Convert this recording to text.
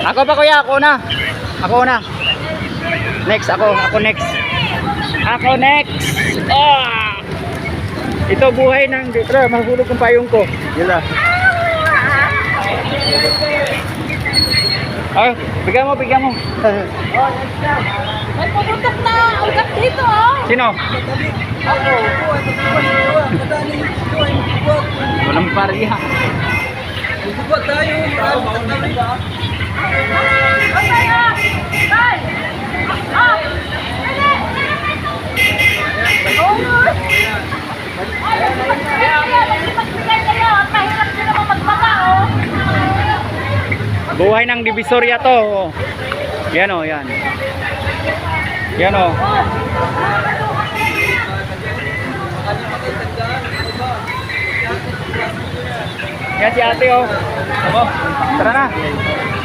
Ako pa kuya, ako na. Ako na. Next, ako. Ako next. Ako next. Ah! Ito buhay ng dito. Mahulog ang payong ko. Yun lang. Ah, bigyan mo, bigyan mo. May pumutok na ugat dito, oh. Sino? Walang pariya. Ay, ah! Ay! Ah! Oh. Buhay ng divisoria to. oh. Yan o, yan. Yan o. Yan si ate o. Tara na.